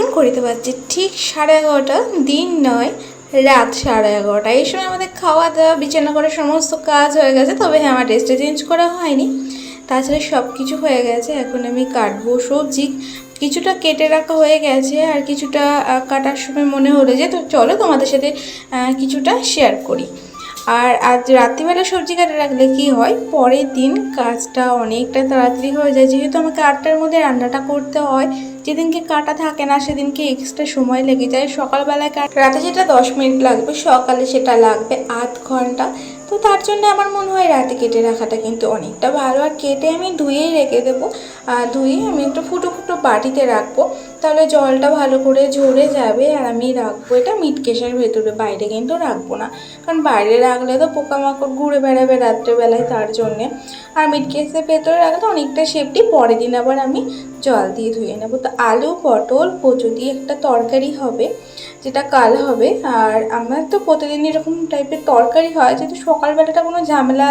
এখন করিতে পারছি, ঠিক সাড়ে এগারোটা, দিন নয়, রাত সাড়ে এগারোটা। এই সময় আমাদের খাওয়া দাওয়া বিছানা করার সমস্ত কাজ হয়ে গেছে, তবে হ্যাঁ আমার ড্রেসটা চেঞ্জ করা হয়নি। তাছাড়া সব কিছু হয়ে গেছে, এখন আমি কাটবো সবজি। কিছুটা কেটে রাখা হয়ে গেছে, আর কিছুটা কাটার সময় মনে হলো যে, তো চলো তোমাদের সাথে কিছুটা শেয়ার করি। আর আজ রাত্রিবেলা সবজি কাটে রাখলে কি হয়, পরের দিন কাজটা অনেকটা তাড়াতাড়ি হয়ে যায়। যেহেতু আমাকে আটটার মধ্যে রান্নাটা করতে হয় যেদিনকে কাটা থাকে না, সেদিনকে এক্সট্রা সময় লেগে যায়। সকালবেলায় কাটা রাতে যেটা দশ মিনিট লাগবে, সকালে সেটা লাগবে আধ ঘণ্টা। তো তার জন্য আমার মনে হয় রাতে কেটে রাখাটা কিন্তু অনেকটা ভালো। আর কেটে আমি ধুয়েই রেখে দেবো। আর ধুয়ে আমি একটু ফুটো ফুটো বাটিতে রাখব। তাহলে জলটা ভালো করে ঝরে যাবে আর আমি রাখব এটা মিটকেশের ভেতরে, বাইরে কিন্তু রাখব না। কারণ বাইরে রাখলে তো পোকামাকড় ঘুরে বেড়াবে রাত্রেবেলায় তার জন্যে। আর মিটকেশের ভেতরে রাখলে অনেকটা সেফটি পরের দিন আবার আমি জল দিয়ে ধুয়ে নেব। তো আলু, পটল, কচু দিয়ে একটা তরকারি হবে। যেটা কাল হবে। আর আমার তো প্রতিদিন এরকম টাইপের তরকারি হয়, যেহেতু সকালবেলাটা কোনো ঝামেলা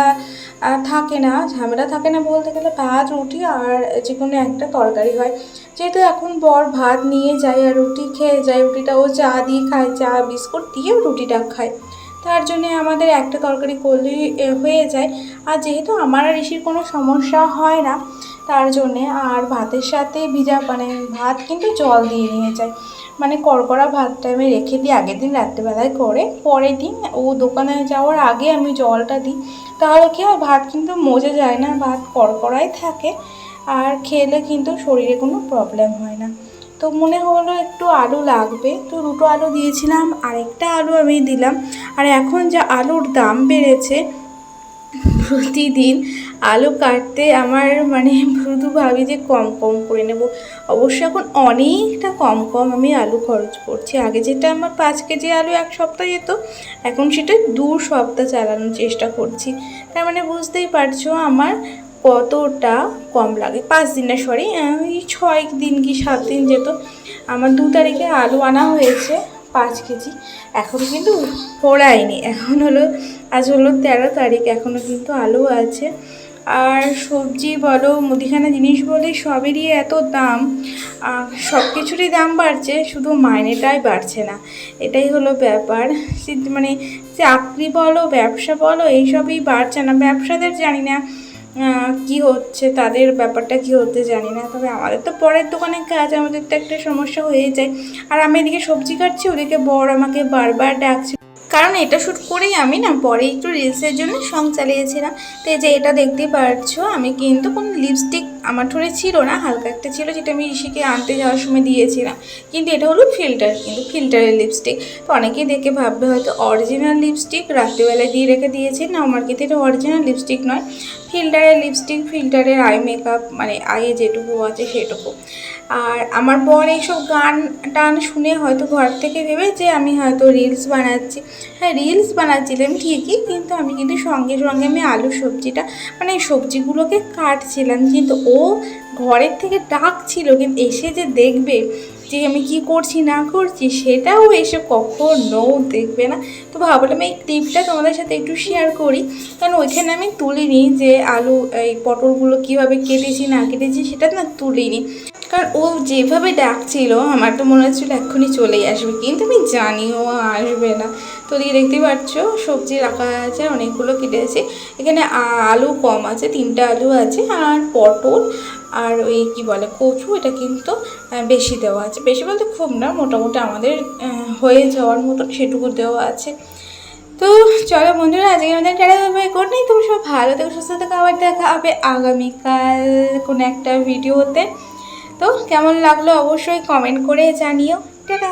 থাকে না। ঝামেলা থাকে না বলতে গেলে ভাত, রুটি আর যে কোনো একটা তরকারি হয়। যেহেতু এখন বর ভাত নিয়ে যায় আর রুটি খেয়ে যায়, রুটিটা ও চা দিয়ে খায়, চা, বিস্কুট দিয়ে রুটিটা খায়। তার জন্য আমাদের একটা তরকারি করলেই হয়ে যায়। আর যেহেতু আমার আর ঋষির কোনো সমস্যা হয় না তার জন্যে আর ভাতের সাথে ভিজা মানে ভাত কিন্তু জল দিয়ে নিয়ে যায়। মানে কড়কড়া ভাতটা আমি রেখে দিই আগের দিন রাত্রেবেলায় করে। পরের দিন ও দোকানে যাওয়ার আগে আমি জলটা দিই। তাহলে কি হয়, ভাত কিন্তু মজে যায় না, ভাত কড়কড়াই থাকে। আর খেলে কিন্তু শরীরে কোনো প্রবলেম হয় না। তো মনে হলো একটু আলু লাগবে, তো দুটো আলু দিয়েছিলাম, আরেকটা আলু আমি দিলাম। আর এখন যা আলুর দাম বেড়েছে প্রতিদিন আলু কাটতে আমার মানে শুধু ভাবি যে কম কম করে নেব। অবশ্য এখন অনেকটা কম কম আমি আলু খরচ করছি। আগে যেটা আমার পাঁচ কেজি আলু এক সপ্তাহ যেত, এখন সেটা দু সপ্তাহ চালানোর চেষ্টা করছি। তার মানে বুঝতেই পারছ আমার কতটা কম লাগে। পাঁচ দিনে সরি ছয় দিন কি সাত দিন যেত। আমার দু তারিখে আলু আনা হয়েছে। পাঁচ কেজি। এখন কিন্তু পোড়ায়নি। এখন হলো, আজ হলো তেরো তারিখ এখনও কিন্তু আলু আছে। আর সবজি বলো, মুদিখানা জিনিস বলে সবেরই এত দাম। সব কিছুরই দাম বাড়ছে, শুধু মাইনেটাই বাড়ছে না। এটাই হলো ব্যাপার। মানে চাকরি বলো, ব্যবসা বলো, এইসবই বাড়ছে না। ব্যবসাদের জানি না কি হচ্ছে, তাদের ব্যাপারটা কি হতে জানি না। তবে আমাদের তো পরের দোকানে কাজ, আমাদের তো একটা সমস্যা হয়ে যায়। আর আমি এদিকে সবজি কাটছি, ওদিকে বর আমাকে বারবার ডাকছে। কারণ এটা শ্যুট করেই আমি না, পরে একটু রিলসের জন্য সং চালিয়েছিলাম। তো যে এটা দেখতে পারছ, আমি কিন্তু কোনো লিপস্টিক আমার ঠোঁটে ছিল না, হালকা একটা ছিল যেটা আমি ঋষিকে আনতে যাওয়ার সময় দিয়েছিলাম। কিন্তু এটা হলো ফিল্টার কিন্তু ফিল্টারের লিপস্টিক তো অনেকেই দেখে ভাববে হয়তো অরিজিনাল লিপস্টিক রাত্রিবেলায় দিয়ে রেখে দিয়েছি না, আমার কিন্তু এটা অরিজিনাল লিপস্টিক নয়। ফিল্টারের লিপস্টিক ফিল্টারের আই মেকআপ মানে আগে যেটুকু আছে সেটুকু। আর আমার বর এইসব গান টান শুনে হয়তো ঘর থেকে ভেবে যে আমি হয়তো রিলস বানাচ্ছি। হ্যাঁ রিলস বানাচ্ছিলাম ঠিকই, কিন্তু আমি কিন্তু সঙ্গে সঙ্গে আমি আলু সবজিটা মানে সবজিগুলোকে কাটছিলাম। কিন্তু ও ঘরের থেকে ডাকছিল, কিন্তু এসে যে দেখবে যে আমি কি করছি, না করছি, সেটাও এসে কখনো দেখবে না। তো ভাবলাম এই টিপটা তোমাদের সাথে একটু শেয়ার করি। কারণ ওইখানে আমি তুলিনি যে আলু, এই পটলগুলো কীভাবে কেটেছি, না কেটেছি, সেটা না তুলিনি। কারণ ও যেভাবে ডাকছিল, আমার তো মনে হচ্ছিল এক্ষুনি চলেই আসবে। কিন্তু আমি জানি ও আসবে না। তো দিয়ে দেখতে পাচ্ছ, সবজি রাখা আছে, অনেকগুলো কেটেছে এখানে আলু কম আছে, তিনটা আলু আছে, আর পটল, আর ওই কি বলে, কচু, এটা কিন্তু বেশি দেওয়া আছে। বেশি বলতে খুব না, মোটামুটি আমাদের হয়ে যাওয়ার মতো সেটুকু দেওয়া আছে। তো চলো বন্ধুরা আজকে আমাদের টাটা কোড নেই তুমি সব ভালো থেকো, সুস্থ থেকো, আবার দেখা হবে আগামীকাল কোনো একটা ভিডিওতে। তো কেমন লাগল অবশ্যই কমেন্ট করে জানিও। টাটা!